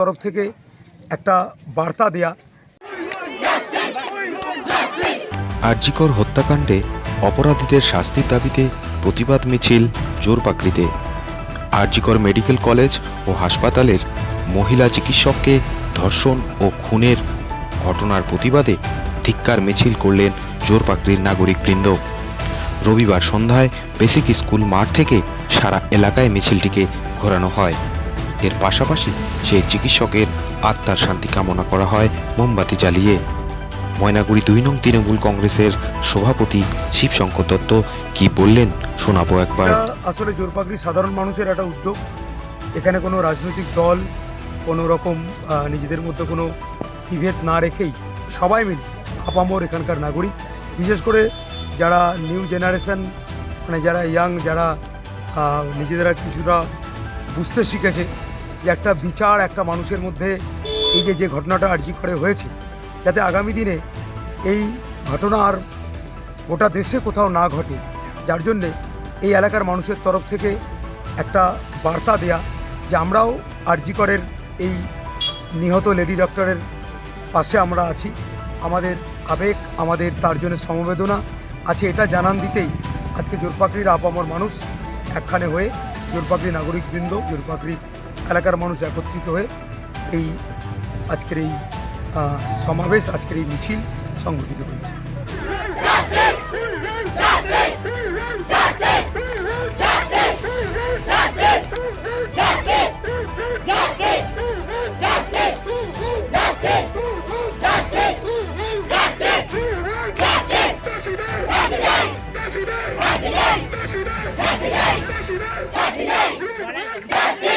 তরফ থেকে একটা বার্তা দেয়া। আরজিকর হত্যাকাণ্ডে অপরাধীদের শাস্তির দাবিতে প্রতিবাদ মিছিল জোরপাকড়িতে আরজিকর মেডিকেল কলেজ ও হাসপাতালের মহিলা চিকিৎসককে ধর্ষণ ও খুনের ঘটনার প্রতিবাদে ধিক্কার মিছিল করলেন জোরপাকড়ির নাগরিকবৃন্দ। রবিবার সন্ধ্যায় বেসিক স্কুল মাঠ থেকে সারা এলাকায় মিছিলটিকে ঘোরানো হয়। এর পাশাপাশি সেই চিকিৎসকের আত্মার শান্তি কামনা করা হয় মোমবাতি জ্বালিয়ে। ময়নাগুড়ি দুই নং তৃণমূল কংগ্রেসের সভাপতি শিবশঙ্কর দত্ত কি বললেন শোনাবো একবার। আসলে জোরপাগড়ি সাধারণ মানুষের একটা উদ্যোগ। এখানে কোনো রাজনৈতিক দল কোনো রকম নিজেদের মধ্যে কোনো বিভেদ না রেখেই সবাই মিলে আপামর এখানকার নাগরিক। বিশেষ করে যারা নিউ জেনারেশন মানে যারা ইয়াং যারা আহ, নিজেদেরা কিছুটা বুঝতে শিখেছে যে একটা বিচার একটা মানুষের মধ্যে এই যে যে ঘটনাটা আর্জি করে হয়েছে, যাতে আগামী দিনে এই ঘটনা আর গোটা দেশে কোথাও না ঘটে, যার জন্যে এই এলাকার মানুষের তরফ থেকে একটা বার্তা দেয়া যে আমরাও আরজিকরের এই নিহত লেডি ডক্টরের পাশে আমরা আছি। আমাদের আবেগ, আমাদের তার জন্য সমবেদনা আছে, এটা জানান দিতেই আজকে জোরপাকড়ির আপামর মানুষ একখানে হয়ে জোরপাকড়ি নাগরিকবৃন্দ জোরপাকড়ি এলাকার মানুষ একত্রিত হয়ে এই আজকের এই সমাবেশ আজকের এই মিছিল সংগঠিত করেছে Happy day! Happy day! Happy day!